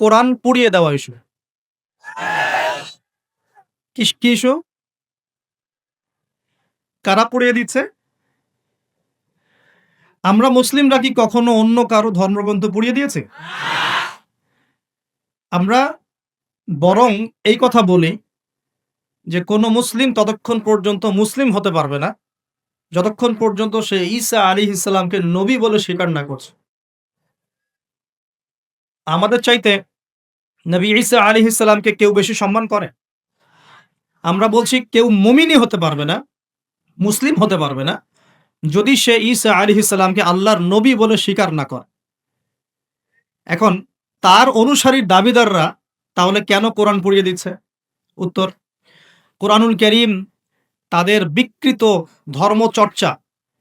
কোরআন পুড়িয়ে দেওয়া ইস্যু কি ইস্যু কারা পুড়িয়ে দিচ্ছে? আমরা মুসলিমরা কি কখনো অন্য কারও ধর্মগ্রন্থ পুড়িয়ে দিয়েছে? আমরা বরং এই কথা বলি যে কোনো মুসলিম ততক্ষণ পর্যন্ত মুসলিম হতে পারবে না। যতক্ষণ পর্যন্ত সে ঈসা আলী ইসলামকে নবী বলে স্বীকার না করছে। আমাদের চাইতে নবী ঈসা আলী ইসলামকে কেউ বেশি সম্মান করে? আমরা বলছি কেউ মুমিনই হতে পারবে না, মুসলিম হতে পারবে না, যদি সে ঈসা আলী ইসলামকে আল্লাহর নবী বলে স্বীকার না করে। এখন তার অনুসারীর দাবিদাররা তাহলে কেন কোরআন পুড়িয়ে দিচ্ছে? উত্তর, কোরআনুল করিম তাদের বিকৃত ধর্মচর্চা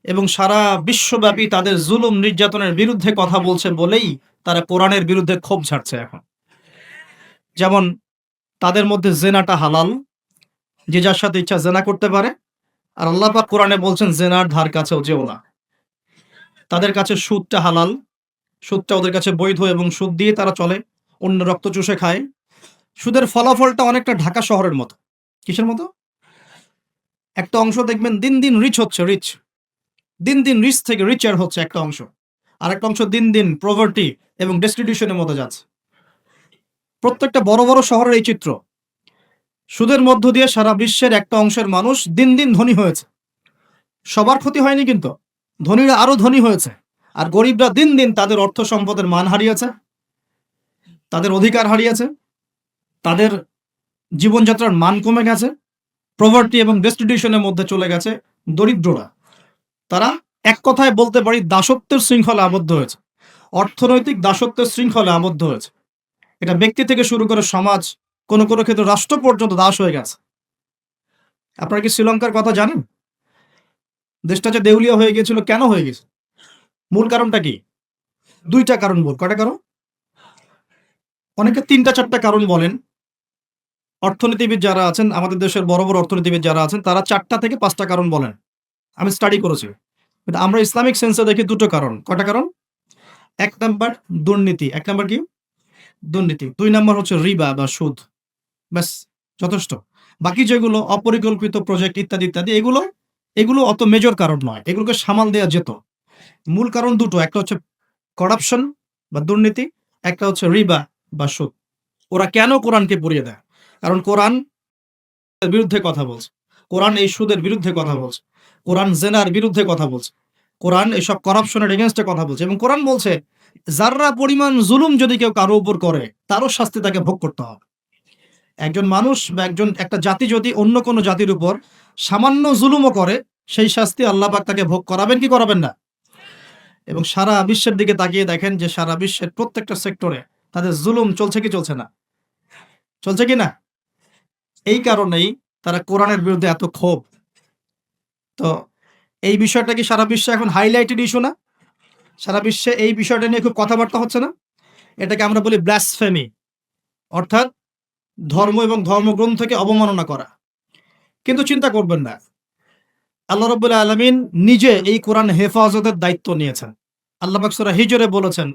এবং সারা বিশ্বব্যাপী তাদের জুলুম নির্যাতনের বিরুদ্ধে কথা বলছে বলেই তারা কোরআনের বিরুদ্ধে ক্ষোভ ছাড়ছে এখন। যেমন তাদের মধ্যে জেনাটা হালাল, যে যার সাথে ইচ্ছা জেনা করতে পারে। আর আল্লাহ পাক কোরআনে বলছেন, জেনার ধার কাছেও যেও না। তাদের কাছে সুদটা হালাল, সুদটা ওদের কাছে বৈধ এবং সুদ দিয়ে তারা চলে, অন্য রক্ত চুষে খায়। সুদের ফলাফলটা অনেকটা ঢাকা শহরের মতো। কিসের মতো? একটা অংশ দেখবেন দিন দিন রিচ হচ্ছে রিচ দিন দিন রিচ থেকে রিচার হচ্ছে একটা অংশ। আর একটা অংশ দিন দিন প্রভার্টি এবং ডেস্টিটিউশনের মতো যাচ্ছে। প্রত্যেকটা বড় বড় শহরের এই চিত্র। সুদের মধ্য দিয়ে সারা বিশ্বের একটা অংশের মানুষ দিন দিন ধনী হয়েছে। সবার ক্ষতি হয়নি কিন্তু, ধনীরা আরও ধনী হয়েছে। আর গরিবরা দিন দিন তাদের অর্থ সম্পদের মান হারিয়েছে, তাদের অধিকার হারিয়েছে, তাদের জীবনযাত্রার মান কমে গেছে প্রভার্টি এবং ডেস্টিটিউশনের মধ্যে চলে গেছে দরিদ্ররা। তারা এক কথায় বলতে পারি দাসত্বের শৃঙ্খলা আবদ্ধ হয়েছে। অর্থনৈতিক দাসত্বের শৃঙ্খলা আবদ্ধ হয়েছে। এটা ব্যক্তি থেকে শুরু করে সমাজ, কোনো কোনো ক্ষেত্রে রাষ্ট্র পর্যন্ত দাস হয়ে গেছে। আপনারা কি শ্রীলঙ্কার কথা জানেন? দেশটা যে দেউলিয়া হয়ে গিয়েছিল কেন হয়ে গেছে? মূল কারণটা কি? দুইটা কারণ বল। কটা কারণ? অনেকে তিনটা, চারটা কারণ বলেন। অর্থনীতিবিদ যারা আছেন, আমাদের দেশের বড় বড় অর্থনীতিবিদ যারা আছেন, তারা চারটা থেকে পাঁচটা কারণ বলেন। আমি স্টাডি করেছি। আমরা ইসলামিক সেন্সে দেখি দুটো কারণ। কটা কারণ? এক নাম্বার দুর্নীতি, এক নাম্বার কি? দুর্নীতি। দুই নাম্বার হচ্ছে রিবা বা সুদ। ব্যাস, যথেষ্ট। বাকি যেগুলো অপরিকল্পিত প্রজেক্ট ইত্যাদি ইত্যাদি, এগুলো এগুলো অত মেজর কারণ নয়। এগুলোকে সামাল দেওয়া যেত। মূল কারণ দুটো, একটা হচ্ছে করাপশন বা দুর্নীতি, একটা হচ্ছে রিবা বা সুদ। ওরা কেন কোরআনকে পুড়িয়ে দেয়? কারণ কোরআন বিরুদ্ধে কথা বলছে। কোরআন এই সুদের বিরুদ্ধে কথা বলছে। কোরআন জেনার বিরুদ্ধে কথা বলছে। কোরআন এসব করাপশনের এগেনস্টে কথা বলছে এবং কোরআন বলছে, যাররা পরিমাণ জুলুম যদি কেউ কারও উপর করে, তারও শাস্তি তাকে ভোগ করতে হবে। একজন মানুষ বা একজন, একটা জাতি যদি অন্য কোনো জাতির উপর সামান্য জুলুমও করে, সেই শাস্তি আল্লাহ পাক তাকে ভোগ করাবেন কি করাবেন না? এবং সারা বিশ্বের দিকে তাকিয়ে দেখেন যে সারা বিশ্বের প্রত্যেকটা সেক্টরে তাদের জুলুম চলছে কি চলছে না? চলছে কি না? এই কারণেই তারা কোরআনের বিরুদ্ধে এত ক্ষোভ। তো এই বিষয়টা কি সারা বিশ্বে এখন হাইলাইটেড ইস্যু না। সারা বিশ্বে এই বিষয়টা নিয়ে খুব কথাবার্তা হচ্ছে না। এটাকে আমরা বলি ব্লাসফেমি অর্থাৎ ধর্ম এবং ধর্মগ্রন্থকে অবমাননা করা। কিন্তু চিন্তা করবেন না, আল্লাহ রব্বুল্লাহ আলমিন নিজে এই কোরআন হেফাজতের দায়িত্ব নিয়েছেন। আল্লাহ বাকসুরা হিজরে বলেছেন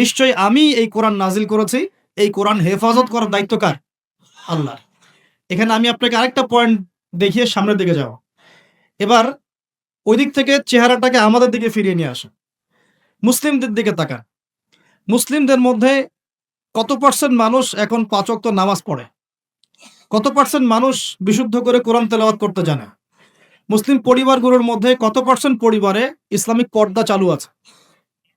নিশ্চয়ই আমি এই কোরআন নাজিল করেছি। এই কোরআন হেফাজত করার দায়িত্ব কার? আল্লাহ এখানে আমি আপনাকে আরেকটা পয়েন্ট দেখিয়ে সামনের দিকে যাব। এবার ওই দিক থেকে চেহারাটাকে আমাদের দিকে ফিরিয়ে নিয়ে আসে মুসলিমদের দিকে তাকান। মুসলিমদের মধ্যে কত পার্সেন্ট মানুষ এখন পাঁচক্ত নামাজ পড়ে? কত পার্সেন্ট মানুষ বিশুদ্ধ করে কোরআন তেলাওয়াত করতে জানে? মুসলিম পরিবারগুলোর মধ্যে কত পার্সেন্ট পরিবারে ইসলামিক পর্দা চালু আছে?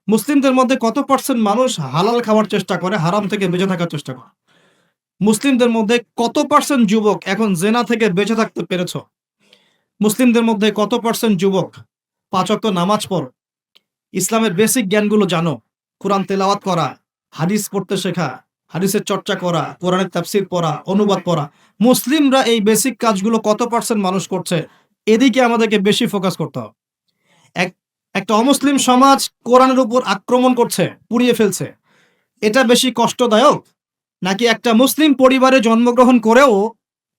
মুসলিমদের মধ্যে কত পার্সেন্ট মানুষ হালাল খাওয়ার চেষ্টা করে, হারাম থেকে বেঁচে থাকার চেষ্টা করে? মুসলিমদের মধ্যে কত পার্সেন্ট যুবক এখন জেনা থেকে বেঁচে থাকতে পেরেছ? মুসলিমদের মধ্যে কত পার্সেন্ট যুবক পাঁচক্ত নামাজ পড়? ইসলামের বেসিক জ্ঞানগুলো জানো। কোরআন তেলাওয়াত করা, হাদিস পড়তে শেখা, হাদিসের চর্চা করা, কোরআনের তাফসির পড়া, অনুবাদ পড়া। মুসলিমরা এই বেসিক কাজগুলো কত পার্সেন্ট মানুষ করছে? এদিকে আমাদেরকে বেশি ফোকাস করতে হবে। এক, একটা অমুসলিম সমাজ কোরআনের উপর আক্রমণ করছে, পুড়িয়ে ফেলছে। এটা বেশি কষ্টদায়ক? নাকি একটা মুসলিম পরিবারে জন্মগ্রহণ করেও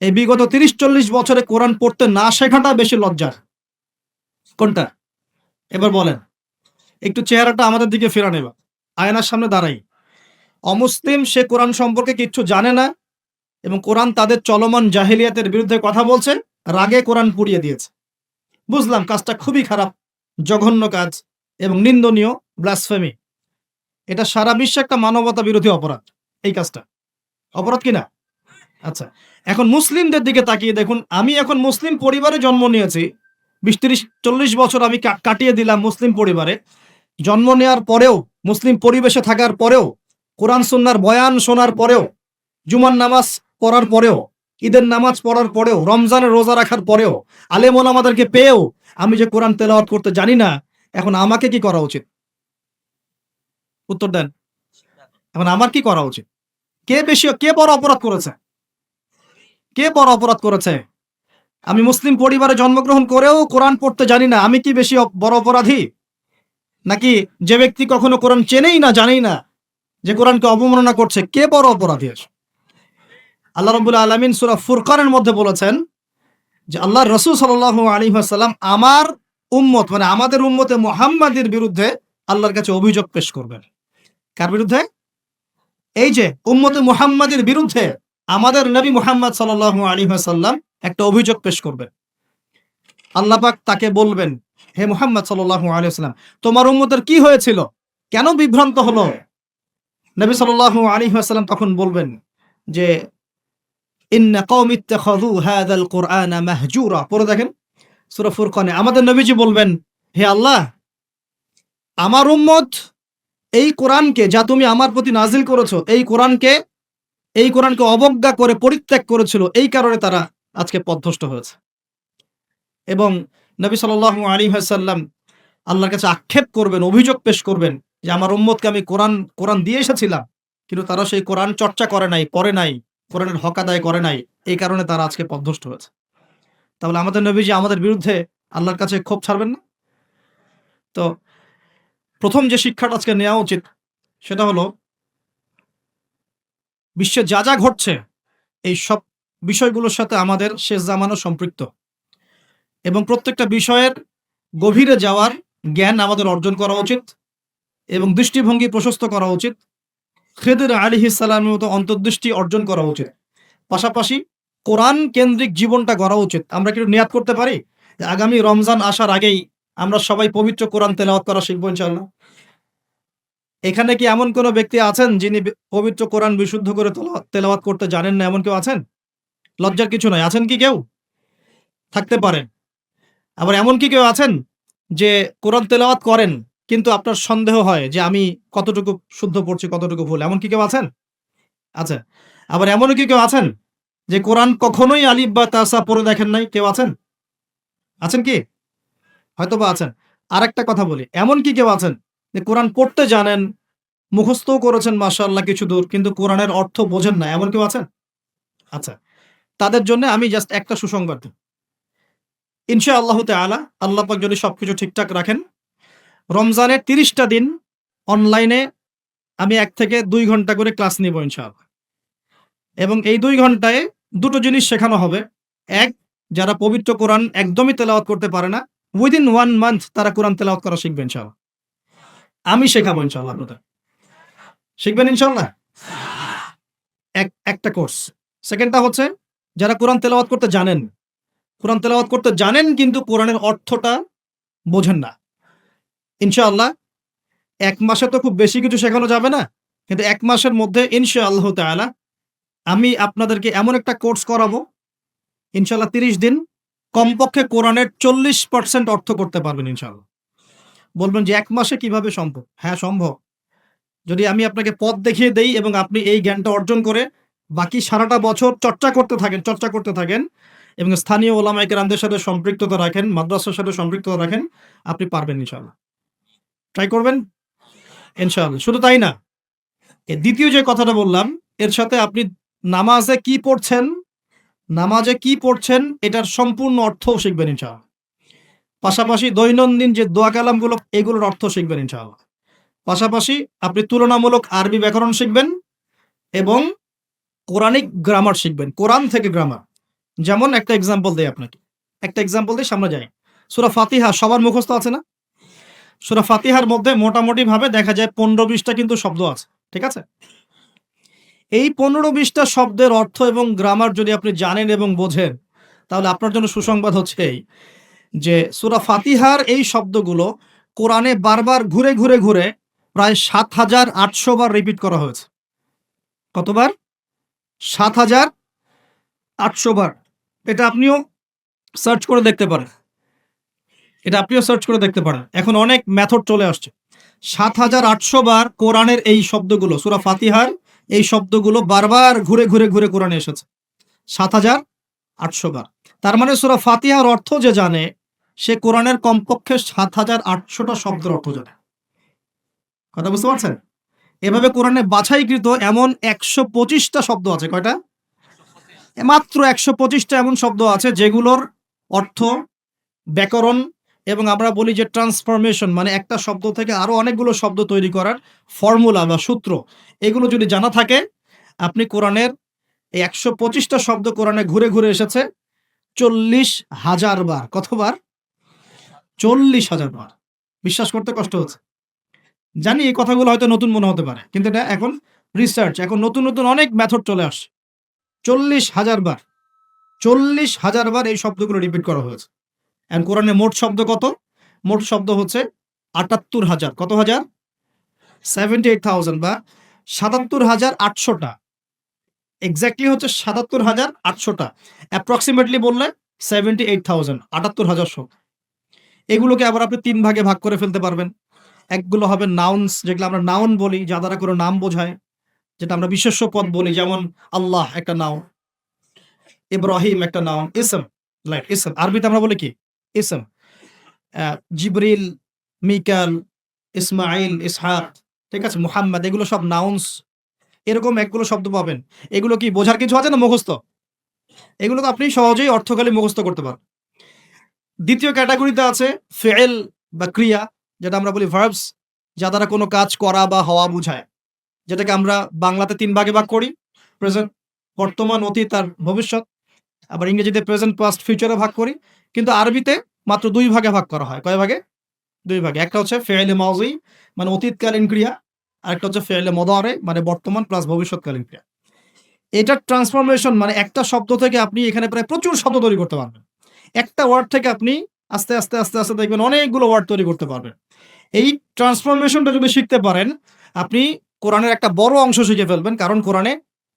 এই বিগত তিরিশ চল্লিশ বছরে কোরআন পড়তে না শেখাটা বেশি লজ্জার? কোনটা? এবার বলেন। একটু চেহারাটা আমাদের দিকে ফেরা নেবা আয়নার সামনে দাঁড়াই। অমুসলিম সে কোরআন সম্পর্কে কিচ্ছু জানে না এবং কোরআন তাদের চলমান জাহিলিয়াতের বিরুদ্ধে কথা বলছে, রাগে কোরআন পুড়িয়ে দিয়েছে। বুঝলাম কাজটা খুবই খারাপ, জঘন্য কাজ এবং নিন্দনীয় ব্লাসফেমি এটা সারা বিশ্বে একটা মানবতা বিরোধী অপরাধ, এই কাজটা। অপরাধ কিনা? আচ্ছা এখন মুসলিমদের দিকে তাকিয়ে দেখুন। আমি এখন মুসলিম পরিবারে জন্ম নিয়েছি। বিশ, তিরিশ, চল্লিশ বছর আমি কাটিয়ে দিলাম মুসলিম পরিবারে। জন্ম নেওয়ার পরেও, মুসলিম পরিবেশে থাকার পরেও, কোরআন, সুন্নার বয়ান শোনার পরেও, জুমার নামাজ পড়ার পরেও, ঈদের নামাজ পড়ার পরেও, রমজানের রোজা রাখার পরেও আলেমন আমাদেরকে পেয়েও আমি যে কোরআন তেলাওয়াত করতে জানি না, এখন আমাকে কি করা উচিত? উত্তর দেন। এখন আমার কি করা উচিত? কে বেশি, কে বড় অপরাধ করেছে? কে বড় অপরাধ করেছে? আমি মুসলিম পরিবারে জন্মগ্রহণ করেও কোরআন পড়তে জানি না। আমি কি বেশি বড় অপরাধী? নাকি যে ব্যক্তি কখনো কোরআন চেনেই না, জানেই না যে কোরআনকে অবমাননা করছে, কে বড় অপরাধী আছে আল্লাহ রবুল্লা আলমিন সুরা ফুরকানের মধ্যে বলেছেন যে আল্লাহ রসুল সাল আলী আমার উম্মত মানে আমাদের উম্মতে মোহাম্মদের বিরুদ্ধে আল্লাহর কাছে অভিযোগ পেশ করবেন। কার বিরুদ্ধে? এই যে উম্মতে মুহাম্মাদের বিরুদ্ধে আমাদের নবী মুহাম্মদ সাল আলী সাল্লাম একটা অভিযোগ পেশ করবেন আল্লাহ পাক তাকে বলবেন, হে মুহাম্মদ সাল্লাহ আলী সাল্লাম তোমার উম্মতের কি হয়েছিল? কেন বিভ্রান্ত হলো? নবী সাল্লাহ আলী সাল্লাম তখন বলবেন যে পড়ে দেখেন সূরা ফুরকানে আমাদের নবীজি বলবেন, হে আল্লাহ, আমার উম্মত এই কোরআনকে যা তুমি আমার প্রতি নাজিল করেছ, এই কোরআনকে এই কোরআনকে অবজ্ঞা করে পরিত্যাগ করেছিল, এই কারণে তারা আজকে পথভ্রষ্ট হয়েছে। এবং নবী সাল্লাল্লাহু আলাইহি ওয়াসাল্লাম আল্লাহর কাছে আক্ষেপ করবেন, অভিযোগ পেশ করবেন যে আমার উম্মতকে আমি কোরআন কোরআন দিয়ে এসেছিলাম, কিন্তু তারা সেই কোরআন চর্চা করে নাই, পড়ে নাই, কোরআনের হক আদায় করে নাই, এই কারণে তারা আজকে পথভ্রষ্ট হয়েছে। তাহলে আমাদের নবীজি আমাদের বিরুদ্ধে আল্লাহর কাছে ক্ষোভ ছাড়বেন না? তো প্রথম যে শিক্ষাটা আজকে নেওয়া উচিত, সেটা হলো বিশ্বে যা যা ঘটছে, এই সব বিষয়গুলোর সাথে আমাদের শেষ জামানো সম্পৃক্ত। এবং প্রত্যেকটা বিষয়ের গভীরে যাওয়ার জ্ঞান আমাদের অর্জন করা উচিত এবং দৃষ্টিভঙ্গি প্রশস্ত করা উচিত। খেদের আলী ইসালামের মতো অন্তর্দৃষ্টি অর্জন করা উচিত। পাশাপাশি কোরআন কেন্দ্রিক জীবনটা গড়া উচিত। আমরা কি একটু নিয়াত করতে পারি? আগামী রমজান আসার আগেই আমরা সবাই পবিত্র কোরআন তেলাওয়াত করা শিখব ইনশাল্লাহ এখানে কি এমন কোনো ব্যক্তি আছেন যিনি পবিত্র কোরআন বিশুদ্ধ করে তেলাওয়াত- করতে জানেন না? এমন কেউ আছেন? লজ্জার কিছু নয় আছেন কি কেউ? থাকতে পারেন। আবার এমন কি কেউ আছেন যে কোরআন তেলাওয়াত করেন, কিন্তু আপনার সন্দেহ হয় যে আমি কতটুকু শুদ্ধ পড়ছি, কতটুকু ভুল? এমন কি কেউ আছেন? আচ্ছা আবার এমনও কি কেউ আছেন যে কোরআন কখনোই আলিফ বা তাসা পড়ে দেখেন নাই? কেউ আছেন? আছেন কি? হয়তো বা আছেন। আর একটা কথা বলি এমন কি কেউ আছেন যে কোরআন পড়তে জানেন মুখস্থও করেছেন মাশাআল্লাহ কিছু দূর কিন্তু কোরআনের অর্থ বোঝেন না এমন কেউ আছেন? আচ্ছা তাদের জন্য আমি জাস্ট একটা সুসংবাদ। ইনশা আল্লাহ তাআলা আল্লাহ পাক যদি সবকিছু ঠিকঠাক রাখেন রমজানের তিরিশটা দিন অনলাইনে আমি এক থেকে দুই ঘণ্টা করে ক্লাস নিব ইনশাআল্লাহ। এবং এই দুই ঘন্টায় দুটো জিনিস শেখানো হবে। এক যারা পবিত্র কোরআন একদমই তেলাওয়াত করতে পারে না উইদিন ওয়ান মান্থ তারা কোরআন তেলাওয়াত করা শিখবে, ইনশাআল্লাহ। আমি শেখাবো, ইনশাআল্লাহ, আপনাদের। শিখবেন ইনশাল্লাহ এক, একটা কোর্স। সেকেন্ডটা হচ্ছে, যারা কোরআন তেলাওয়াত করতে জানেন, কোরআন তেলাওয়াত করতে জানেন, কিন্তু কোরআনের অর্থটা বোঝেন না। ইনশাআল্লাহ, এক মাসে তো খুব বেশি কিছু শেখানো যাবে না, কিন্তু এক মাসের মধ্যে, ইনশাআল্লাহ তাআলা, আমি আপনাদেরকে এমন একটা কোর্স করাবো, ইনশাআল্লাহ তিরিশ দিন কমপক্ষে কোরআনের চল্লিশ পার্সেন্ট অর্থ করতে পারবেন ইনশাআল্লাহ। বলবেন যে এক মাসে কীভাবে সম্ভব? হ্যাঁ সম্ভব। যদি আমি আপনাকে পথ দেখিয়ে দেই এবং আপনি এই জ্ঞানটা অর্জন করে বাকি সারাটা বছর চর্চা করতে থাকেন, চর্চা করতে থাকেন এবং স্থানীয় ওলামাইকে রামদের সাথে সম্পৃক্ততা রাখেন, মাদ্রাসার সাথে সম্পৃক্ততা রাখেন, আপনি পারবেন ইনশাআল্লাহ। ট্রাই করবেন? ইনশাআল্লাহ। শুধু তাই না দ্বিতীয় যে কথাটা বললাম, এর সাথে আপনি নামাজে কি পড়ছেন নামাজে কি পড়ছেন, এটার সম্পূর্ণ অর্থও শিখবেন ইনশাআল্লাহ। পাশাপাশি দৈনন্দিন যে দোয়া কালামগুলো, এগুলোর অর্থ শিখবেন ইনশাআল্লাহ। পাশাপাশি আপনি তুলনামূলক আরবি ব্যাকরণ শিখবেন এবং কোরআনিক গ্রামার শিখবেন, কোরআন থেকে গ্রামার। যেমন একটা এক্সাম্পল দেয় আপনাকে। একটা এক্সাম্পল দিয়ে সামনে যাই। সুরা ফাতিহা, সবার মুখস্থ আছে না? সুরা ফাতিহার মধ্যে মোটামুটি ভাবে দেখা যায় পনেরো বিশটা কিন্তু শব্দ আছে, ঠিক আছে? এই পনেরো বিশটা শব্দের অর্থ এবং গ্রামার যদি আপনি জানেন এবং বোঝেন, তাহলে আপনার জন্য সুসংবাদ হচ্ছে এই, যে সুরা ফাতিহার এই শব্দগুলো কোরআনে বারবার ঘুরে ঘুরে ঘুরে প্রায় সাত হাজার আটশো বার রিপিট করা হয়েছে। কতবার? সাত হাজার আটশো বার। এটা আপনিও সার্চ করে দেখতে পারেন। এটা আপনিও সার্চ করে দেখতে পারেন। এখন অনেক মেথড চলে আসছে। সাত হাজার আটশো বার কোরআনের এই শব্দগুলো, সুরা ফাতিহার এই শব্দগুলো বারবার ঘুরে ঘুরে ঘুরে কোরআনে এসেছে। সাত হাজার আটশো বার। তার মানে সুরা ফাতিহার অর্থ যে জানে, সে কোরআনের কমপক্ষে সাত হাজার আটশোটা শব্দের অর্থ জানে। কথা বুঝতে পারছেন? এভাবে কোরআনে বাছাইকৃত এমন একশো পঁচিশটা শব্দ আছে। কয়টা? মাত্র একশো পঁচিশটা এমন শব্দ আছে যেগুলোর অর্থ ব্যাকরণ এবং আমরা বলি যে ট্রান্সফরমেশন মানে একটা শব্দ থেকে আরও অনেকগুলো শব্দ তৈরি করার ফর্মুলা বা সূত্র। এগুলো যদি জানা থাকে, আপনি কোরআনের এই একশো পঁচিশটা শব্দ কোরআনে ঘুরে ঘুরে এসেছে, চল্লিশ হাজার বার। কতবার? চল্লিশ হাজার বার। বিশ্বাস করতে কষ্ট হচ্ছে। জানি এই কথাগুলো হয়তো নতুন মনে হতে পারে, কিন্তু এটা এখন রিসার্চ এখন নতুন নতুন অনেক মেথড চলে আসে চল্লিশ হাজার বার। চল্লিশ হাজার বার এই শব্দগুলো রিপিট করা হয়েছে। এখন কোরআনে মোট শব্দ কত? মোট শব্দ হচ্ছে আটাত্তর হাজার। কত হাজার? সেভেন্টি এইট থাউজেন্ড বা সাতাত্তর হাজার আটশোটা। এক্স্যাক্টলি হচ্ছে সাতাত্তর হাজার আটশোটা। অ্যাপ্রক্সিমেটলি বললে সেভেন্টি এইট থাউজেন্ড আটাত্তর হাজার শো এগুলোকে আবার আপনি তিন ভাগে ভাগ করে ফেলতে পারবেন। একগুলো হবে নাউন্স যেগুলো আমরা নাউন বলি, যা দ্বারা কোনো নাম বোঝায়, যেটা আমরা বিশেষ্য পদ বলি, যেমন আল্লাহ একটা নাউন ইব্রাহিম একটা নাউন ইসম লাইক ইসম আরবিতে আমরা বলি কি? ইসম জিবরিল, মিকাল ইসমাইল ইসহাক, ঠিক আছে? মুহাম্মদ, এগুলো সব নাউন্স এরকম একগুলো শব্দ পাবেন। এগুলো কি বোঝার কিছু আছে না মুখস্থ? এগুলো তো আপনি সহজেই অর্থকালী মুখস্থ করতে পারেন। দ্বিতীয় ক্যাটাগরিতে আছে ফেল বা ক্রিয়া, যেটা আমরা বলি ভার্বস যা দ্বারা কোনো কাজ করা বা হওয়া বোঝায়। যেটাকে আমরা বাংলাতে তিন ভাগে ভাগ করি প্রেজেন্ট বর্তমান, অতীত আর ভবিষ্যৎ। আবার ইংরেজিতে প্রেজেন্ট পাস্ট ফিউচারে ভাগ করি। কিন্তু আরবিতে মাত্র দুই ভাগে ভাগ করা হয়। কয় ভাগে? দুই ভাগে। একটা হচ্ছে ফেয়ালে মাউজি মানে অতীতকালীন ক্রিয়া আর একটা হচ্ছে ফেয়ালে মদারে মানে বর্তমান প্লাস ভবিষ্যৎকালীন ক্রিয়া। এটার ট্রান্সফরমেশন মানে একটা শব্দ থেকে আপনি এখানে প্রায় প্রচুর শব্দ তৈরি করতে পারবেন। একটা ওয়ার্ড থেকে আপনি আস্তে আস্তে আস্তে আস্তে দেখবেন অনেকগুলো ওয়ার্ড তৈরি করতে পারবেন। এই ট্রান্সফরমেশনটা যদি শিখতে পারেন, আপনি কোরআনের একটা বড় অংশ শিখে ফেলবেন, কারণ কোরআনে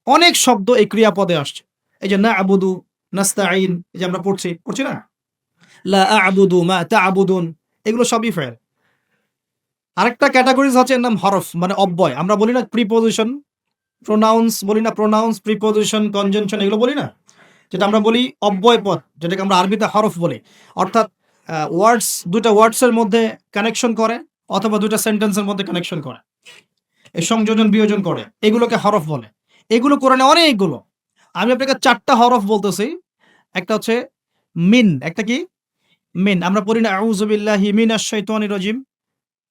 অনেক শব্দ এই ক্রিয়াপদে আসছে। এই যে না আবুদু নাস্তাইন এই যে আমরা পড়ছি পড়ছি না? লা আবুদু মা তা আবুদুন এগুলো সবই ফেল আরেকটা ক্যাটাগরিজ হচ্ছে এর নাম হরফ মানে অব্যয়। আমরা বলি না প্রিপোজিশন প্রোনাউন্স বলি না প্রোনাউন্স প্রিপোজিশন কনজেনশন এগুলো বলি না? যেটা আমরা বলি অব্যয় পদ যেটাকে আমরা আরবিতে হরফ বলি। অর্থাৎ ওয়ার্ডস দুটা ওয়ার্ডসের মধ্যে কানেকশন করে, অথবা দুটা সেন্টেন্সের মধ্যে কানেকশন করে। এই সংযোজন, বিয়োজন করে, এগুলোকে হরফ বলে। এগুলো করে কোরআনে অনেকগুলো। আমি আপনাকে চারটা হরফ বলতেছি। একটা হচ্ছে মিন, একটা কি? মিন, আমরা পড়ি না আউজুবিল্লাহি মিন আশ-শাইতানির রাজিম।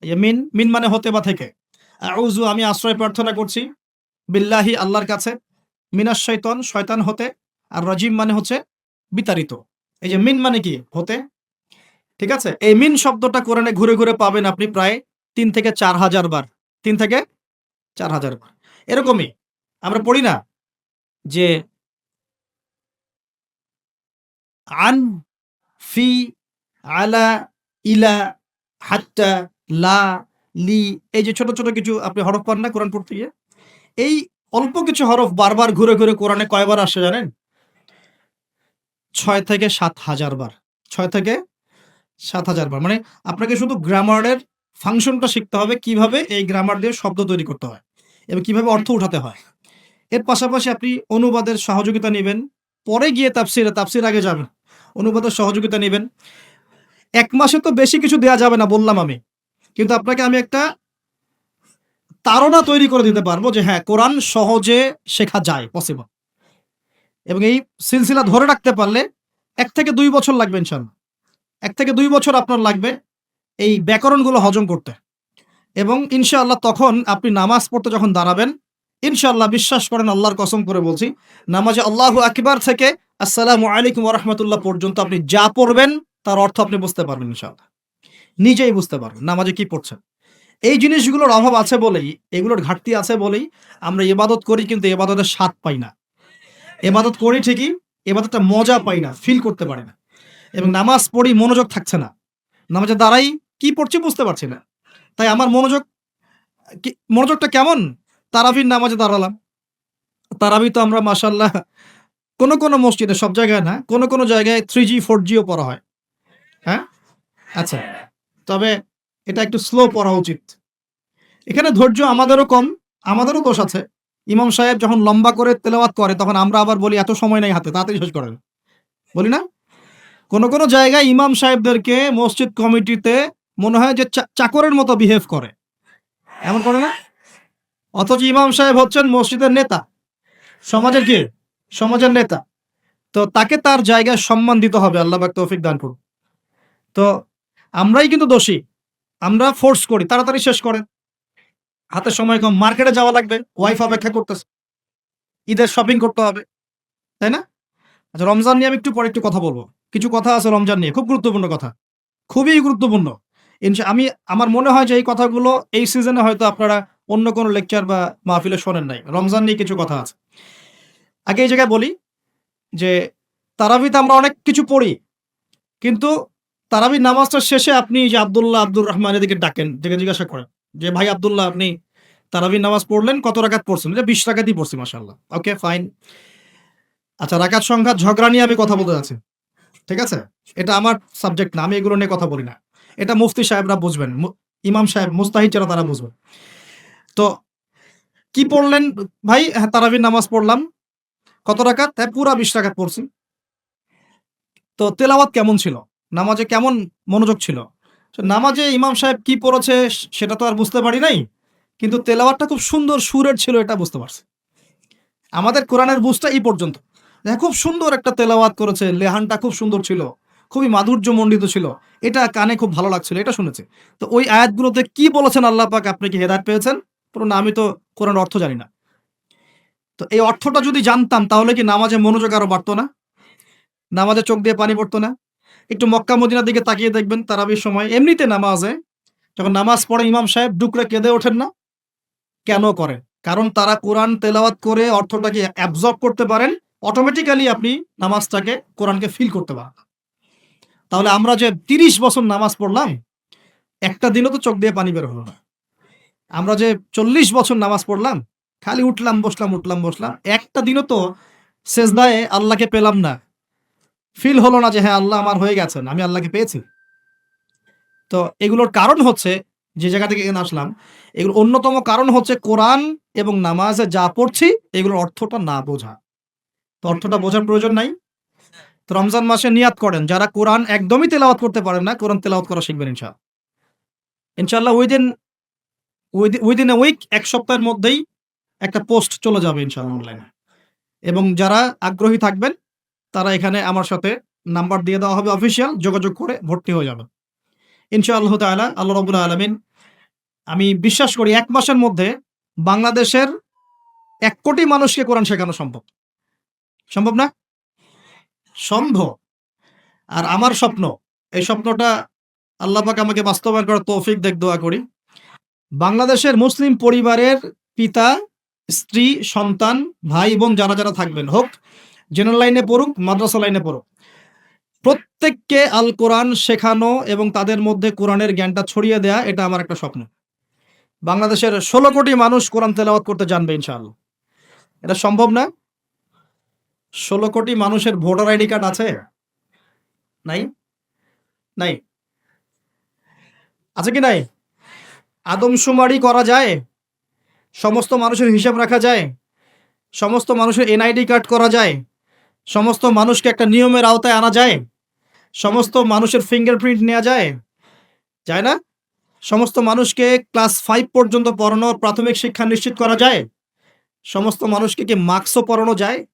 এই যে মিন মিন মানে হতে বা থেকে। আউজু আমি আশ্রয় প্রার্থনা করছি বিল্লাহি, আল্লাহর কাছে। মিনাশ শয়তান শয়তান হতে, আর রাজিম মানে হচ্ছে বিতাড়িত। এই যে, মিন মানে কি? হতে। ঠিক আছে? এই মিন শব্দটা কোরআনে ঘুরে ঘুরে পাবেন আপনি প্রায় তিন থেকে চার হাজার বার। তিন থেকে চার হাজার বার। এরকমই, আমরা পড়ি না যে, আন ফি আলা, ইলা, হাত্তা, লা, লি, এই যে ছোট ছোট কিছু আপনি হরফ পান না কোরআন পড়তে গিয়ে? এই অল্প কিছু হরফ বারবার ঘুরে ঘুরে কোরআনে কয়বার আসে জানেন? ছয় থেকে সাত হাজার বার। ছয় থেকে সাত হাজার বার। মানে আপনাকে শুধু গ্রামারের ফাংশনটা শিখতে হবে কীভাবে এই গ্রামার দিয়ে শব্দ তৈরি করতে হয় এবং কীভাবে অর্থ উঠাতে হয়। এর পাশাপাশি আপনি অনুবাদের সহযোগিতা নেবেন। পরে গিয়ে তাফসির তাফসির আগে যাবেন। অনুবাদের সহযোগিতা নেবেন। এক মাসে তো বেশি কিছু দেয়া যাবে না, বললাম আমি। কিন্তু আপনাকে আমি একটা তাড়না তৈরি করে দিতে পারব যে হ্যাঁ কোরআন সহজে শেখা যায় পসিবল এবং এই সিলসিলা ধরে রাখতে পারলে এক থেকে দুই বছর লাগবে ইনশাল্লাহ এক থেকে দুই বছর আপনার লাগবে এই ব্যাকরণগুলো হজম করতে। এবং ইনশাআল্লাহ তখন আপনি নামাজ পড়তে যখন দাঁড়াবেন, ইনশাআল্লাহ বিশ্বাস করেন আল্লাহর কসম করে বলছি, নামাজে আল্লাহ আকবার থেকে আসসালামু আলাইকুম রহমতুল্লাহ পর্যন্ত আপনি যা পড়বেন তার অর্থ আপনি বুঝতে পারবেন ইনশাআল্লাহ। নিজেই বুঝতে পারবেন নামাজে কি পড়ছেন। এই জিনিসগুলোর অভাব আছে বলেই, এগুলোর ঘাটতি আছে বলেই আমরা এবাদত করি কিন্তু এবাদতের স্বাদ পাই না। এবাদত করি ঠিকই এবাদতটা মজা পাই না ফিল করতে পারি না। এবং নামাজ পড়ি মনোযোগ থাকছে না। নামাজের দ্বারাই কি পড়ছি বুঝতে পারছি না। তাই আমার মনোযোগ মনোযোগটা কেমন? তারাবির নামাজে দাঁড়ালাম। তারাবি তো আমরা মাসাল্লাহ কোনো কোনো মসজিদে সব জায়গায় না, কোনো কোনো জায়গায় থ্রি জি ফোর জিও পড়া হয়। হ্যাঁ? আচ্ছা তবে এটা একটু স্লো পড়া উচিত। এখানে ধৈর্য আমাদেরও কম আমাদেরও দোষ আছে। ইমাম সাহেব যখন লম্বা করে তেলাওয়াত করে তখন আমরা আবার বলি এত সময় নেই হাতে তাড়াতাড়ি শেষ করেন। বলি না? কোনো কোনো জায়গায় ইমাম সাহেবদেরকে মসজিদ কমিটিতে মনে হয় যে চাকরের মতো বিহেভ করে। এমন করে না? অথচ ইমাম সাহেব হচ্ছেন মসজিদের নেতা। সমাজের কি? সমাজের নেতা। তো তাকে তার জায়গায় সম্মান দিতে হবে। আল্লাহ তৌফিক দান করুন। তো আমরাই কিন্তু দোষী। আমরা ফোর্স করি, তাড়াতাড়ি শেষ করেন। হাতে সময় কম মার্কেটে যাওয়া লাগবে ওয়াইফ অপেক্ষা করতেছে। ঈদের শপিং করতে হবে, তাই না? আচ্ছা রমজান নিয়ে আমি একটু পরে একটু কথা বলব। কিছু কথা আছে রমজান নিয়ে, খুব গুরুত্বপূর্ণ কথা। খুবই গুরুত্বপূর্ণ। আমি আমার মনে হয় যে এই কথাগুলো এই সিজনে হয়তো আপনারা অন্য কোনো লেকচার বা মাহফিলে শোনেন নাই। রমজান নিয়ে কিছু কথা আছে। আগে এই জায়গায় বলি যে, তারাবিতে আমরা অনেক কিছু পড়ি, কিন্তু তারাবি নামাজটা শেষে আপনি যে আব্দুল্লাহ আব্দুর রহমান এদিকে ডাকেন ডেকে জিজ্ঞাসা করেন যে, ভাই আব্দুল্লাহ, আপনি তারাবি নামাজ পড়লেন, কত রাকাত পড়ছেন? এটা বিশ রাকাতই পড়ছি মাসাল্লাহ ওকে ফাইন আচ্ছা রাকাত সংখ্যা ঝগড়া নিয়ে আমি কথা বলতে যাচ্ছি। ঠিক আছে? এটা আমার সাবজেক্ট না, আমি এগুলো নিয়ে কথা বলি না। এটা মুফতি সাহেবরা বুঝবেন ইমাম সাহেব মুস্তাহিদ যারা তারা বুঝবেন তো কি পড়লেন? ভাই হ্যাঁ তারাবির নামাজ পড়লাম। কত রাকাত? হ্যাঁ পুরা বিশ রাকাত পড়ছি। তো তেলাওয়াত কেমন ছিল? নামাজে কেমন মনোযোগ ছিল? নামাজে ইমাম সাহেব কি পড়েছে সেটা তো আর বুঝতে পারি নাই, কিন্তু তেলাওয়াতটা খুব সুন্দর, সুরের ছিল এটা বুঝতে পারছি। আমাদের কোরআনের বুঝটা এই পর্যন্ত। খুব সুন্দর একটা তেলাওয়াত করেছে, লেহানটা খুব সুন্দর ছিল, খুবই মাধুর্য মণ্ডিত ছিল, এটা কানে খুব ভালো লাগছিল, এটা শুনেছে। তো ওই আয়াতগুলোতে কি বলেছেন আল্লাহ পাক? আপনি কি হেদায়ত পেয়েছেন? পুরো না আমি তো কোরআন অর্থ জানি না। তো এই অর্থটা যদি জানতাম, তাহলে কি নামাজে মনোযোগ আরও বাড়তো না? নামাজে চোখ দিয়ে পানি পড়তো না? একটু মক্কা মদিনার দিকে তাকিয়ে দেখবেন তারাবির সময়। এমনিতে নামাজে যখন নামাজ পড়ে ইমাম সাহেব ডুকরে কেঁদে ওঠেন না? কেন করেন? কারণ তারা কোরআন তেলাওয়াত করে অর্থটাকে অ্যাবজর্ব করতে পারেন অটোমেটিক্যালি আপনি নামাজটাকে কোরআনকে ফিল করতে পারেন তাহলে আমরা যে তিরিশ বছর নামাজ পড়লাম, একটা দিনও তো চোখ দিয়ে পানি বের হলো না। আমরা যে চল্লিশ বছর নামাজ পড়লাম, খালি উঠলাম, বসলাম উঠলাম, বসলাম, একটা দিনও তো শেষদায় আল্লাহকে পেলাম না। ফিল হলো না যে হ্যাঁ আল্লাহ আমার হয়ে গেছেন, আমি আল্লাহকে পেয়েছি। তো এগুলোর কারণ হচ্ছে, যে জায়গা থেকে এখানে আসলাম, এগুলোর অন্যতম কারণ হচ্ছে কোরআন এবং নামাজে যা পড়ছি, এগুলোর অর্থটা না বোঝা। তো অর্থটা বোঝার প্রয়োজন নাই। তো রমজান মাসে নিয়াত করেন, যারা কোরআন একদমই তেলাওয়াত করতে পারেন না, কোরআন তেলাওয়াত করা শিখবেন ইনশাআল্লাহ। ইনশাআল্লাহ উইদিন উইদিন এ উইক এক সপ্তাহের মধ্যেই একটা পোস্ট চলে যাবে ইনশাল্লাহ অনলাইনে এবং যারা আগ্রহী থাকবেন তারা এখানে আমার সাথে নাম্বার দিয়ে দেওয়া হবে অফিসিয়াল, যোগাযোগ করে ভর্তি হয়ে যাবেন ইনশাআল্লাহ তাআলা, আল্লাহ রবুল্লা আলমিন, আমি বিশ্বাস করি এক মাসের মধ্যে বাংলাদেশের এক কোটি মানুষকে কোরআন শেখানো সম্ভব। সম্ভব না? সম্ভব। আর আমার স্বপ্ন, এই স্বপ্নটা আল্লাহ পাক আমাকে বাস্তবায়ন করার তৌফিক দেখ, দোয়া করি। বাংলাদেশের মুসলিম পরিবারের পিতা, স্ত্রী, সন্তান, ভাই, বোন যারা যারা থাকবেন, হোক জেনারেল লাইনে পড়ুক, মাদ্রাসা লাইনে পড়ুক। প্রত্যেককে আল কোরআন শেখানো এবং তাদের মধ্যে কোরআনের জ্ঞানটা ছড়িয়ে দেয়া, এটা আমার একটা স্বপ্ন। বাংলাদেশের ষোলো কোটি মানুষ কোরআন তেলাওয়াত করতে জানবে ইনশাআল্লাহ। এটা সম্ভব না? ষোলো কোটি মানুষের ভোটার আইডি কার্ড আছে? নাই? নাই। আছে কি নাই? আদমশুমারি করা যায়, সমস্ত মানুষের হিসাব রাখা যায়, সমস্ত মানুষের এনআইডি কার্ড করা যায় সমস্ত মানুষকে একটা নিয়মের আওতায় আনা যায়। সমস্ত মানুষের ফিঙ্গারপ্রিন্ট নেওয়া যায়। যায় না? সমস্ত মানুষকে ক্লাস ফাইভ পর্যন্ত পড়ানোর প্রাথমিক শিক্ষা নিশ্চিত করা যায়। সমস্ত মানুষকে কি মার্কসও পড়ানো যায়?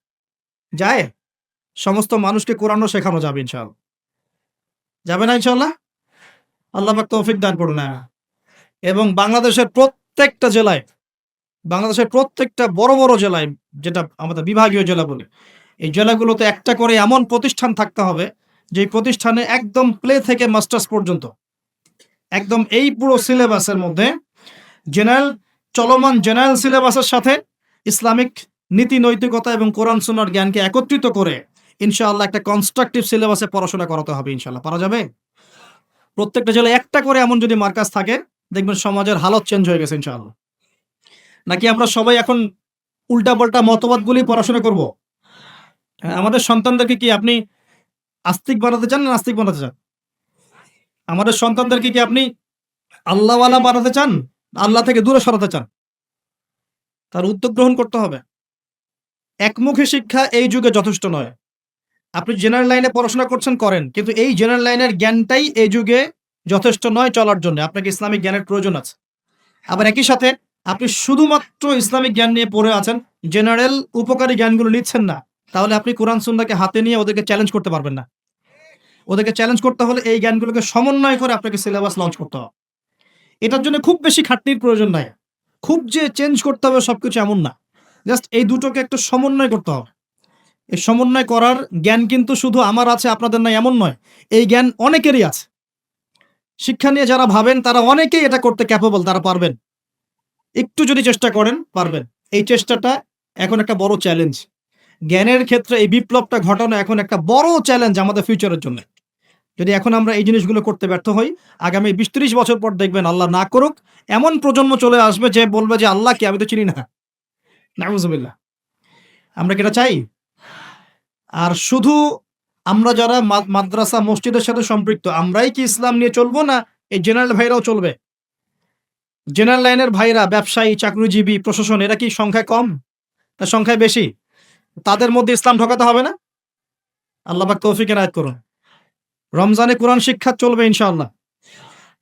যায়। সমস্ত মানুষকে কোরআনও শেখানো যাবে ইনশাআল্লাহ। যাবে না ইনশাআল্লাহ? আল্লাহ পাক তৌফিক দান করুন না। এবং বাংলাদেশের প্রত্যেকটা জেলায়, বাংলাদেশের প্রত্যেকটা বড় বড় জেলায়, যেটা আমাদের বিভাগীয় জেলা বলে এই জেলাগুলোতে একটা করে এমন প্রতিষ্ঠান থাকতে হবে যে প্রতিষ্ঠানে একদম প্লে থেকে মাস্টার্স পর্যন্ত, একদম এই পুরো সিলেবাসের মধ্যে জেনারেল, চলমান জেনারেল সিলেবাসের সাথে ইসলামিক নীতি, নৈতিকতা এবং কোরআন সুন্নার জ্ঞানকে একত্রিত করে ইনশাআল্লাহ একটা কনস্ট্রাকটিভ সিলেবাসে পড়াশোনা করাতে হবে ইনশাআল্লাহ। পারা যাবে? প্রত্যেকটা জেলায় একটা করে এমন যদি মার্কাজ থাকে, দেখবেন সমাজের হালত চেঞ্জ হয়ে গেছে ইনশাআল্লাহ। নাকি আমরা সবাই এখন উল্টাপাল্টা মতবাদগুলি পড়াশোনা করব? আমাদের সন্তানদেরকে কি আপনি আস্তিক বানাতে চান না নাস্তিক বানাতে চান? আমাদের সন্তানদেরকে কি আপনি আল্লাহওয়ালা বানাতে চান? আল্লাহ থেকে দূরে সরাতে চান? তার উদ্যোগ গ্রহণ করতে হবে। একমুখী শিক্ষা এই যুগে যথেষ্ট নয়। আপনি জেনারেল লাইনে পড়াশোনা করছেন, করেন। কিন্তু এই জেনারেল লাইনের জ্ঞানটাই এই যুগে যথেষ্ট নয় চলার জন্য। আপনাকে ইসলামিক জ্ঞানের প্রয়োজন আছে। আবার একই সাথে আপনি শুধুমাত্র ইসলামিক জ্ঞান নিয়ে পড়ে আছেন জেনারেল উপকারী জ্ঞানগুলো নিচ্ছেন না। তাহলে আপনি কোরআন সুন্নাকে হাতে নিয়ে ওদেরকে চ্যালেঞ্জ করতে পারবেন না। ওদেরকে চ্যালেঞ্জ করতে হলে এই জ্ঞানগুলোকে সমন্বয় করে আপনাকে সিলেবাস লঞ্চ করতে হবে। এটার জন্য খুব বেশি খাটনির প্রয়োজন নাই। খুব যে চেঞ্জ করতে হবে সবকিছু এমন না। জাস্ট এই দুটোকে একটু সমন্বয় করতে হবে। এই সমন্বয় করার জ্ঞান কিন্তু শুধু আমার আছে, আপনাদের নাই, এমন নয়। এই জ্ঞান অনেকেরই আছে। শিক্ষা নিয়ে যারা ভাবেন, তারা অনেকেই এটা করতে ক্যাপেবল তারা পারবেন। একটু যদি চেষ্টা করেন, পারবেন। এই চেষ্টাটা এখন একটা বড় চ্যালেঞ্জ জ্ঞানের ক্ষেত্রে এই বিপ্লবটা ঘটানো এখন একটা বড় চ্যালেঞ্জ আমাদের ফিউচারের জন্য। যদি এখন আমরা এই জিনিসগুলো করতে ব্যর্থ হই, আগামী বিশ ত্রিশ বছর পর দেখবেন আল্লাহ না করুক, এমন প্রজন্ম চলে আসবে যে বলবে যে আল্লাহ কি আমি তো চিনি না। আমরা কি এটা চাই? আর শুধু আমরা যারা মাদ্রাসা, মসজিদের সাথে সম্পৃক্ত, আমরাই কি ইসলাম নিয়ে চলবো না এই জেনারেল ভাইরাও চলবে? জেনারেল লাইনের ভাইরা, ব্যবসায়ী, চাকরিজীবী, প্রশাসন, এরা কি সংখ্যায় কম? তার সংখ্যায় বেশি? তাদের মধ্যে ইসলাম ঢোকাতে হবে না? আল্লাহ পাক তৌফিকের আয়াত করুন। রমজানে কোরআন শিক্ষা চলবে ইনশাআল্লাহ।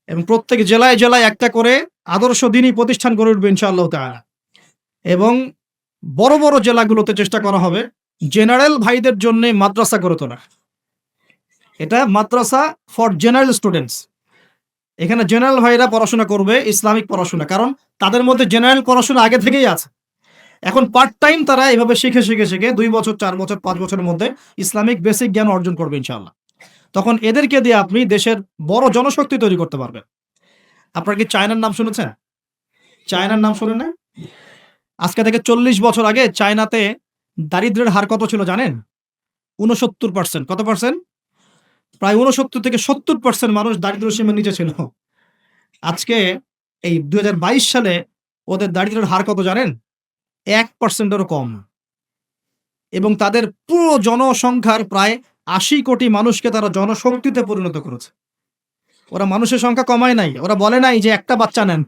এবং প্রত্যেক জেলায় জেলায় একটা করে আদর্শ দিনই প্রতিষ্ঠান গড়ে উঠবে ইনশাআল্লাহ তাআলা। এবং বড় বড় জেলাগুলোতে চেষ্টা করা হবে জেনারেল ভাইদের জন্য মাদ্রাসা গড়ে তোলা এটা মাদ্রাসা ফর জেনারেল স্টুডেন্টস। এখানে জেনারেল ভাইরা পড়াশোনা করবে, ইসলামিক পড়াশোনা। কারণ তাদের মধ্যে জেনারেল পড়াশোনা আগে থেকেই আছে। এখন পার্ট টাইম তারা এভাবে শিখে শিখে শিখে দুই বছর, চার বছর, পাঁচ বছরের মধ্যে ইসলামিক বেসিক জ্ঞান অর্জন করবে ইনশাল্লাহ তখন এদেরকে দিয়ে আপনি দেশের বড় জনশক্তি তৈরি করতে পারবেন। আপনার কি চায়নার নাম শুনেছেন? চায়নার নাম শুনেন না? আজকে থেকে চল্লিশ বছর আগে চায়নাতে দারিদ্র্যের হার কত ছিল জানেন? উনসত্তর পার্সেন্ট কত পার্সেন্ট প্রায় উনসত্তর থেকে সত্তর পার্সেন্ট মানুষ দারিদ্র সীমার নিচে ছিল। আজকে এই দুই হাজার বাইশ সালে ওদের দারিদ্র্যের হার কত জানেন? এক পার্সেন্টেরও কম। এবং তাদের পুরো জনসংখ্যার প্রায় আশি কোটি মানুষকে তারা জনশক্তিতে পরিণত করেছে। ওরা মানুষের সংখ্যা কমায় নাই। ওরা বলে নাই যে একটা বাচ্চা নেন।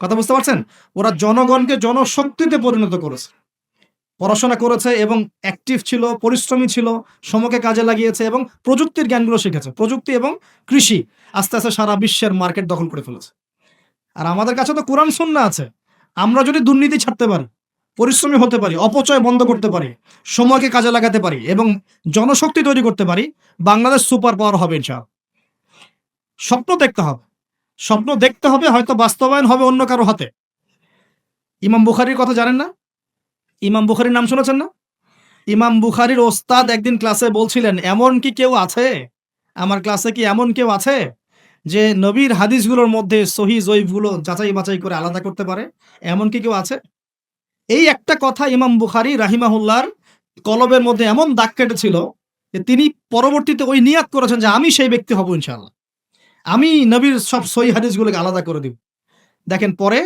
কথা বুঝতে পারছেন? ওরা জনগণকে জনশক্তিতে পরিণত করেছে। পড়াশোনা করেছে এবং অ্যাক্টিভ ছিল, পরিশ্রমী ছিল, সমকে কাজে লাগিয়েছে এবং প্রযুক্তির জ্ঞানগুলো শিখেছে। প্রযুক্তি এবং কৃষি আস্তে আস্তে সারা বিশ্বের মার্কেট দখল করে ফেলেছে। আর আমাদের কাছে তো কোরআন, সুন্না আছে। আমরা যদি দুর্নীতি ছাড়তে পারি, পরিশ্রমী হতে পারি, অপচয় বন্ধ করতে পারি, সময়কে কাজে লাগাতে পারি এবং জনশক্তি তৈরি করতে পারি, বাংলাদেশ সুপার পাওয়ার হবে ইনশাল স্বপ্ন দেখতে হবে। স্বপ্ন দেখতে হবে, হয়তো বাস্তবায়ন হবে অন্য কারও হাতে। ইমাম বুখারির কথা জানেন না? ইমাম বুখারির নাম শুনেছেন না? ইমাম বুখারির ওস্তাদ একদিন ক্লাসে বলছিলেন, এমন কি কেউ আছে? আমার ক্লাসে কি এমন কেউ আছে? যে নবীর হাদিসগুলোর মধ্যে সহি জয়ীফগুলো যাচাই বাছাই করে আলাদা করতে পারে? এমন কি কেউ আছে? এই একটা কথা ইমাম বুখারি রাহিমাহুল্লার কলবের মধ্যে এমন দাগ কেটেছিল যে তিনি পরবর্তীতে ওই নিয়াত করেছেন যে আমি সেই ব্যক্তি হব ইনশাআল্লাহ। আমি নবীর সব সহি হাদিসগুলোকে আলাদা করে দিব। দেখেন, পরে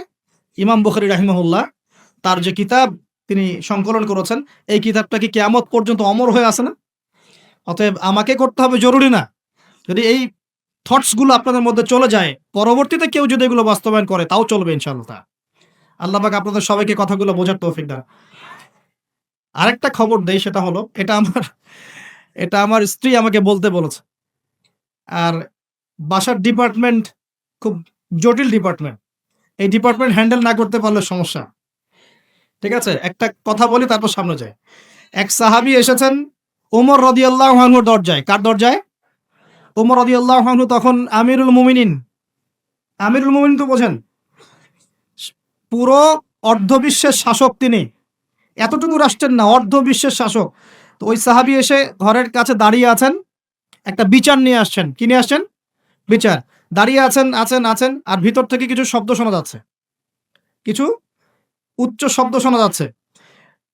ইমাম বুখারি রাহিমাহুল্লাহ তার যে কিতাব তিনি সংকলন করেছেন, এই কিতাবটা কি কেয়ামত পর্যন্ত অমর হয়ে আছে না? অতএব আমাকে করতে হবে জরুরি না। যদি এই থটসগুলো আপনাদের মধ্যে চলে যায়। পরবর্তীতে কেউ যদি এগুলো বাস্তবায়ন করে, তাও চলবে ইনশাল্লাহ আল্লাহ পাক আপনাদের সবাইকে কথাগুলো বোঝার তৌফিক দেন। আরেকটা খবর দেই, সেটা হলো, এটা আমার এটা আমার স্ত্রী আমাকে বলতে বলেছে। আর বাসার ডিপার্টমেন্ট খুব জটিল ডিপার্টমেন্ট এই ডিপার্টমেন্ট হ্যান্ডেল না করতে পারলে সমস্যা। ঠিক আছে? একটা কথা বলি, তারপর সামনে যায় এক সাহাবি এসেছেন ওমর রদিয়াল্লাহ হানুর দরজায়। কার দরজায়? ওমর রদিয়াল্লাহ হানু তখন আমিরুল মুমিনিন। আমিরুল মুমিন তো বোঝেন? পুরো অর্ধবিশ্বের শাসক তিনি। এতটুকু রাষ্ট্রের না, অর্ধবিশ্বের শাসক। তো ওই সাহাবি এসে ঘরের কাছে দাঁড়িয়ে আছেন, একটা বিচার নিয়ে আসছেন। কি নিয়ে আসছেন? বিচার। দাঁড়িয়ে আছেন আছেন আছেন, আর ভিতর থেকে কিছু শব্দ শোনা যাচ্ছে। কিছু উচ্চ শব্দ শোনা যাচ্ছে।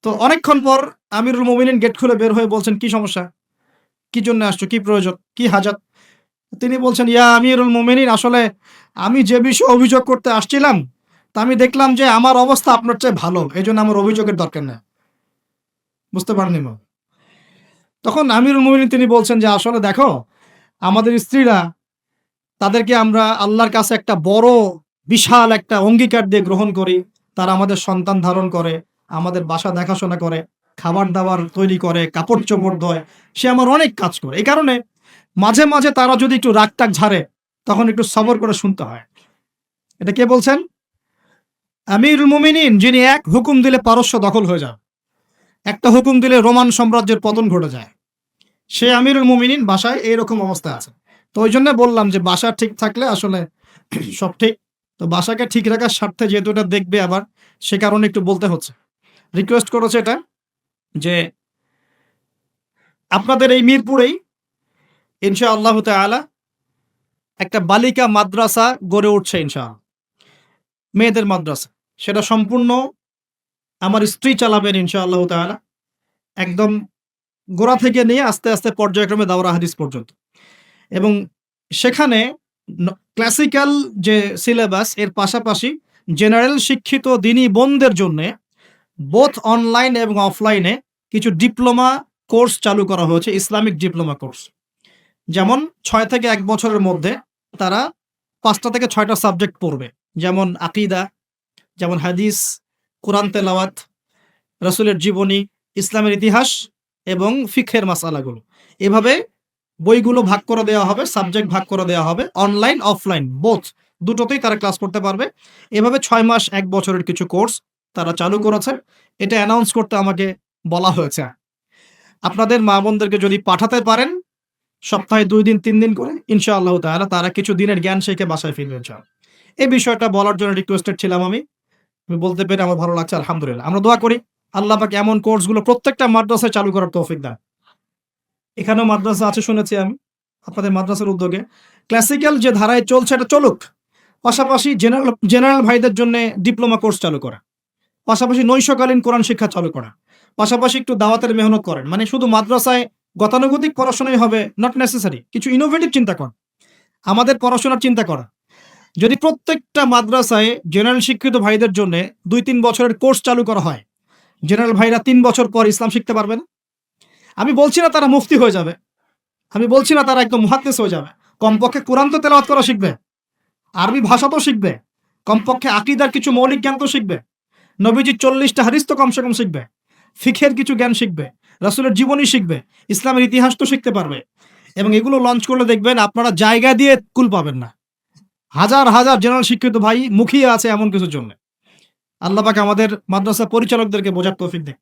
তো অনেকক্ষণ পর আমিরুল মোমিনিন গেট খুলে বের হয়ে বলছেন, কি সমস্যা? কি জন্য আসছো? কি প্রয়োজন? কি হাজাত? তিনি বলছেন, ইয়া আমিরুল মোমিনিন, আসলে আমি যে বিষয়ে অভিযোগ করতে আসছিলাম, তা আমি দেখলাম যে আমার অবস্থা আপনার চেয়ে ভালো এই জন্য আমার অভিযোগের দরকার নেই। বুঝতে পারেনি মা? তখন আমিরুল মোমিনিন তিনি বলছেন যে, আসলে দেখো, আমাদের স্ত্রীরা, তাদেরকে আমরা আল্লাহর কাছে একটা বড়, বিশাল একটা অঙ্গীকার দিয়ে গ্রহণ করি। তারা আমাদের সন্তান ধারণ করে, আমাদের বাসা দেখাশোনা করে, খাবার দাবার তৈরি করে, কাপড় চোপড় ধোয়। সে আমার অনেক কাজ করে। এই কারণে মাঝে মাঝে তারা যদি একটু রাগ টাক ঝাড়ে, তখন একটু সবর করে শুনতে হয়। এটা কে বলছেন? আমিরুল মুমিনিন, যিনি এক হুকুম দিলে পারস্য দখল হয়ে যায় একটা হুকুম দিলে রোমান সাম্রাজ্যের পতন ঘটে যায়। সে আমিরুল মুমিনিন বাসায় এইরকম অবস্থা আছে। তো ওই জন্য বললাম যে বাসা ঠিক থাকলে আসলে সব ঠিক। তো বাসাকে ঠিক রাখার স্বার্থে যেহেতু এটা দেখবে আবার, সে কারণে একটু বলতে হচ্ছে। রিকোয়েস্ট করেছে এটা যে, আপনাদের এই মিরপুরেই ইনশা আল্লাহ তালা একটা বালিকা মাদ্রাসা গড়ে উঠছে ইনশা মেয়েদের মাদ্রাসা। সেটা সম্পূর্ণ আমার স্ত্রী চালাবেন ইনশা আল্লাহ তালা একদম গোড়া থেকে নিয়ে আস্তে আস্তে পর্যায়ক্রমে দাওরা হাদিস পর্যন্ত। এবং সেখানে ক্লাসিক্যাল যে সিলেবাস এর পাশাপাশি জেনারেল শিক্ষিত দিনী বোনদের জন্য বোথ অনলাইন এবং অফলাইনে কিছু ডিপ্লোমা কোর্স চালু করা হয়েছে ইসলামিক ডিপ্লোমা কোর্স যেমন ছয় থেকে এক বছরের মধ্যে তারা পাঁচটা থেকে ছয়টা সাবজেক্ট পড়বে। যেমন আকিদা, যেমন হাদিস, কোরআন তেলাওয়াত, রসুলের জীবনী, ইসলামের ইতিহাস এবং ফিখের মাসালাগুলো। এভাবে বইগুলো ভাগ করে দেওয়া হবে সাবজেক্ট ভাগ করে দেওয়া হবে অনলাইন অফলাইন বোথ দুটোতেই তারা ক্লাস করতে পারবে। এভাবে ছয় মাস, এক বছরের কিছু কোর্স তারা চালু করেছে। এটা অ্যানাউন্স করতে আমাকে বলা হয়েছে। আপনাদের মা বোনদেরকে যদি পাঠাতে পারেন সপ্তাহে দুই দিন, তিন দিন করে ইনশাআল্লাহ তাহলে তারা কিছু দিনের জ্ঞান শিখে বাসায় ফিরবেন চান এই বিষয়টা বলার জন্য রিকোয়েস্টেড ছিলাম আমি। আমি বলতে পেরে আমার ভালো লাগছে, আলহামদুলিল্লাহ। আমরা দোয়া করি, আল্লাহ পাক এমন কোর্সগুলো প্রত্যেকটা মাদ্রাসায় চালু করার তৌফিক দেন। এখানেও মাদ্রাসা আছে শুনেছি আমি, আপনাদের মাদ্রাসার উদ্যোগে। ক্লাসিক্যাল যে ধারায় চলছে এটা চলুক, পাশাপাশি জেনারেল জেনারেল ভাইদের জন্য ডিপ্লোমা কোর্স চালু করা। পাশাপাশি নৈশকালীন কোরআন শিক্ষা চালু করা। পাশাপাশি একটু দাওয়াতের মেহনত করেন। মানে শুধু মাদ্রাসায় গতানুগতিক পড়াশোনাই হবে নট নেসেসারি কিছু ইনোভেটিভ চিন্তা কর। আমাদের পড়াশোনার চিন্তা করা। যদি প্রত্যেকটা মাদ্রাসায় জেনারেল শিক্ষিত ভাইদের জন্য দুই তিন বছরের কোর্স চালু করা হয় জেনারেল ভাইরা তিন বছর পর ইসলাম শিখতে পারবেন আমি বলছি না তারা মুফতি হয়ে যাবে। আমি বলছি না তারা একদম মুহাদ্দিস হয়ে যাবে। কমপক্ষে কোরআন তো তেলাওয়াত করা শিখবে, আরবি ভাষা তো শিখবে, কমপক্ষে আকিদার কিছু মৌলিক জ্ঞান তো শিখবে, নবীজির চল্লিশটা হাদিস তো কমসে কম শিখবে ফিখের কিছু জ্ঞান শিখবে। রাসুলের জীবনই শিখবে, ইসলামের ইতিহাস তো শিখতে পারবে। এবং এগুলো লঞ্চ করলে দেখবেন আপনারা জায়গা দিয়ে কুল পাবেন না। হাজার হাজার জেনারেল শিক্ষিত ভাই মুখিয়ে আছে এমন কিছুর জন্য। আল্লাহ পাক আমাদের মাদ্রাসা পরিচালকদেরকে বোঝার তৌফিক দেয়